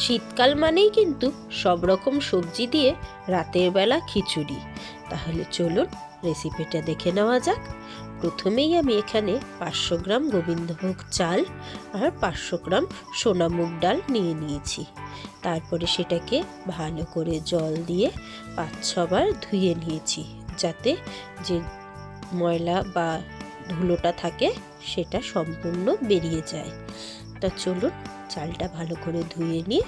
শীতকাল মানেই কিন্তু সব রকম সবজি দিয়ে রাতের বেলা খিচুড়ি। তাহলে চলুন রেসিপিটা দেখে নেওয়া যাক। প্রথমেই আমি এখানে পাঁচশো গ্রাম গোবিন্দভোগ চাল আর পাঁচশো গ্রাম সোনা মুগ ডাল নিয়ে নিয়েছি। তারপরে সেটাকে ভালো করে জল দিয়ে পাঁচ ছবার ধুয়ে নিয়েছি, যাতে যে ময়লা বা ধুলোটা থাকে সেটা সম্পূর্ণ বেরিয়ে যায়। তা চলুন চালটা ভালো করে ধুয়ে নিয়ে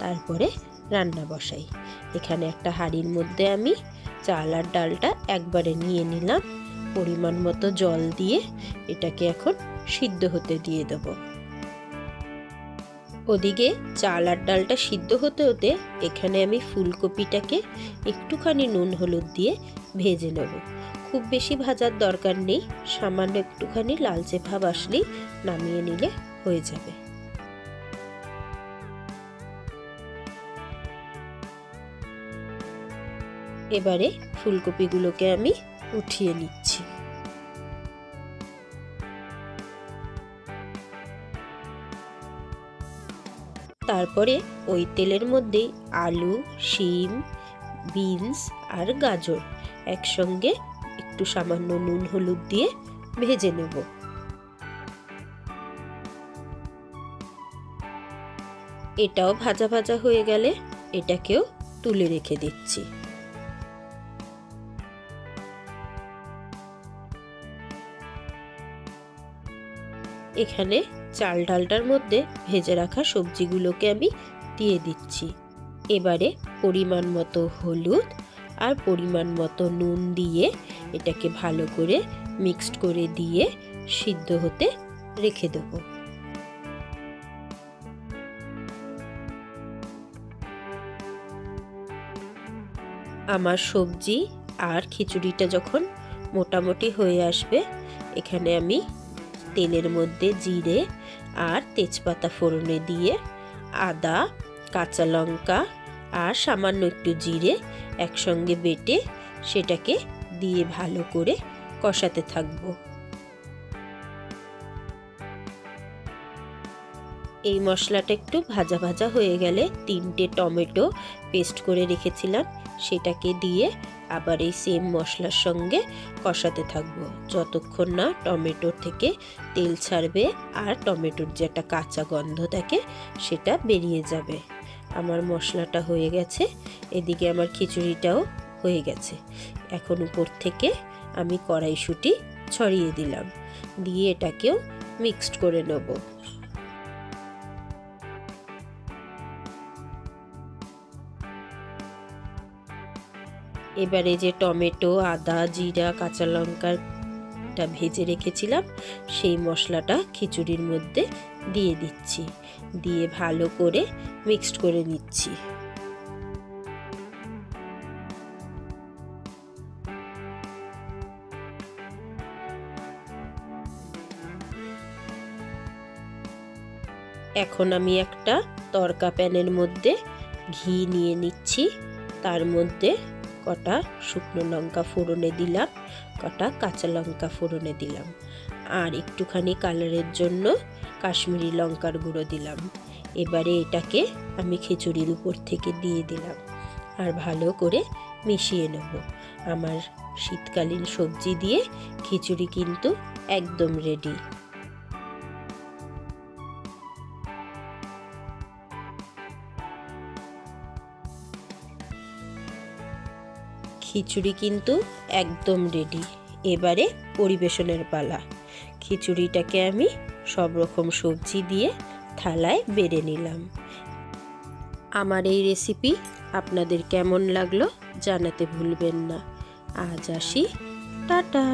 তারপরে রান্না বসাই। এখানে একটা হাঁড়ির মধ্যে আমি চাল আর ডালটা একবারে নিয়ে নিলাম। পরিমাণ মতো জল দিয়ে এটাকে এখন সিদ্ধ হতে দিয়ে দেব। ওদিকে চাল আর ডালটা সিদ্ধ হতে হতে এখানে আমি ফুলকপিটাকে একটুখানি নুন হলুদ দিয়ে ভেজে নেব। খুব বেশি ভাজার দরকার নেই, সামান্য একটুখানি লালচে ভাব আসলেই নামিয়ে নিলে হয়ে যাবে। এবারে ফুলকপিগুলোকে আমি উঠিয়ে নিচ্ছি। তারপরে ওই তেলের মধ্যেই আলু, শিম, বিনস আর গাজর একসঙ্গে একটু সামান্য নুন, হলুদ দিয়ে ভেজে নেব। এটাও ভাজা ভাজা হয়ে গেলে এটাকেও তুলে রেখে দিচ্ছি। এখানে চাল ডালটার মধ্যে ভেজে রাখা সবজিগুলোকে আমি দিয়ে দিচ্ছি। এবারে পরিমাণ মতো হলুদ আর পরিমাণ মতো নুন দিয়ে এটাকে ভালো করে মিক্সড করে দিয়ে সিদ্ধ হতে রেখে দেবো। আমার সবজি আর খিচুড়িটা যখন মোটামুটি হয়ে আসবে, এখানে আমি তেলের মধ্যে জিরে আর তেজপাতা ফোড়নে দিয়ে আদা, কাঁচা লঙ্কা আর সামান্য একটু জিরে একসঙ্গে বেটে সেটাকে দিয়ে ভালো করে কষাতে থাকব। এই মশলাটা একটু ভাজা ভাজা হয়ে গেলে তিনটে টমেটো পেস্ট করে রেখেছিলাম, সেটাকে দিয়ে আবার এই সেম মশলার সঙ্গে কষাতে থাকব। যতক্ষণ না টমেটোর থেকে তেল ছাড়বে আর টমেটোর যে একটা কাঁচা গন্ধ থাকে, সেটা বেরিয়ে যাবে। আমার মশলাটা হয়ে গেছে, এদিকে আমার খিচুড়িটাও হয়ে গেছে। এখন উপর থেকে আমি কড়াইশুঁটি ছড়িয়ে দিলাম, দিয়ে এটাকেও মিক্সড করে নেব। এবারে যে টমেটো, আদা, জিরা, কাঁচা লঙ্কাটা ভেজে রেখেছিলাম, সেই মশলাটা খিচুড়ির মধ্যে দিয়ে দিচ্ছি। দিয়ে ভালো করে মিক্সড করে নিচ্ছি। এখন আমি একটা তরকা প্যানের মধ্যে ঘি নিয়ে নিচ্ছি। তার মধ্যে কটা শুকনো লঙ্কা ফোড়নে দিলাম, কটা কাঁচা লঙ্কা ফোড়নে দিলাম। আর একটুখানি কালারের জন্য কাশ্মীরি লঙ্কার গুঁড়ো দিলাম। এবারে এটাকে আমি খিচুড়ির উপর থেকে দিয়ে দিলাম আর ভালো করে মিশিয়ে নেব। আমার শীতকালীন সবজি দিয়ে খিচুড়ি কিন্তু একদম রেডি খিচুড়ি কিন্তু একদম রেডি এবারে পরিবেশনের পালা। খিচুড়িটাকে আমি সব রকম সবজি দিয়ে থালায় বেড়ে নিলাম। আমার এই রেসিপি আপনাদের কেমন লাগল জানাতে ভুলবেন না। আজ আসি, টাটা।